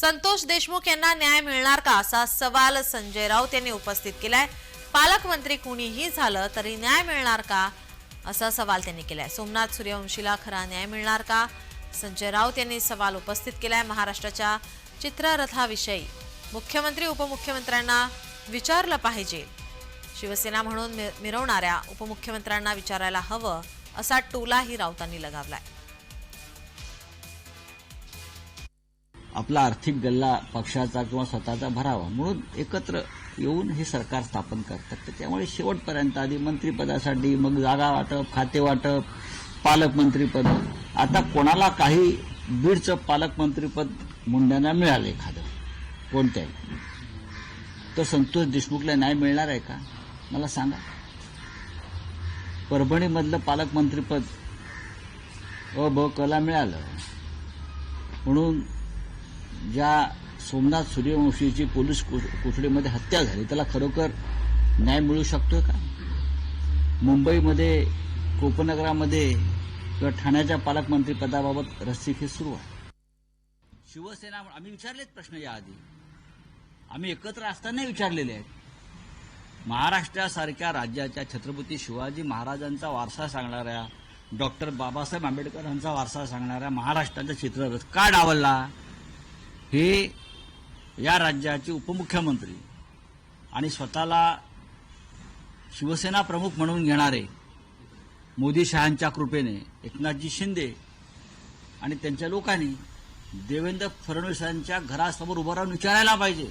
संतोष देशमुख यांना न्याय मिळणार का असा सवाल संजय राऊत यांनी उपस्थित केलाय. पालकमंत्री कुणीही झालं तरी न्याय मिळणार का असा सवाल त्यांनी केलाय. सोमनाथ सूर्यवंशीला खरा न्याय मिळणार का? संजय राऊत यांनी सवाल उपस्थित केलाय महाराष्ट्राच्या चित्ररथाविषयी. मुख्यमंत्री उपमुख्यमंत्र्यांना विचारलं पाहिजे. शिवसेना म्हणून मिरवणाऱ्या उपमुख्यमंत्र्यांना विचारायला हवं असा टोलाही राऊतांनी लगावलाय. आपला आर्थिक गल्ला पक्षाचा किंवा स्वतःचा भरावा म्हणून एकत्र येऊन हे सरकार स्थापन करतात. तर त्यामुळे शेवटपर्यंत आधी मंत्रिपदासाठी मग जागा वाटप खाते वाटप पालकमंत्रीपद आता कोणाला काही बीडचं पालकमंत्रीपद मुंड्यांना मिळालं एखादं? कोणत्याही? तर संतोष देशमुखला न्याय मिळणार आहे का? मला सांगा. परभणीमधलं पालकमंत्रीपद अ ब कला मिळालं. म्हणून ज्या सोमनाथ सूर्यवंशीची पोलीस कोठडीमध्ये हत्या झाली त्याला खरोखर न्याय मिळू शकतोय का? मुंबईमध्ये कोपनगरामध्ये किंवा ठाण्याच्या पालकमंत्री पदाबाबत रस्सीखेच सुरू आहे. शिवसेना आम्ही विचारलेत प्रश्न याआधी. आम्ही एकत्र असताना विचारलेले आहेत. महाराष्ट्रासारख्या राज्याच्या छत्रपती शिवाजी महाराजांचा वारसा सांगणाऱ्या डॉक्टर बाबासाहेब आंबेडकरांचा वारसा सांगणाऱ्या महाराष्ट्राचा चित्ररथ का डावलला? हे या राज्याचे उपमुख्यमंत्री आणि स्वतःला शिवसेना प्रमुख म्हणून घेणारे मोदी शहांच्या कृपेने एकनाथजी शिंदे आणि त्यांच्या लोकांनी देवेंद्र फडणवीसांच्या घरासमोर उभं राहून विचारायला पाहिजे.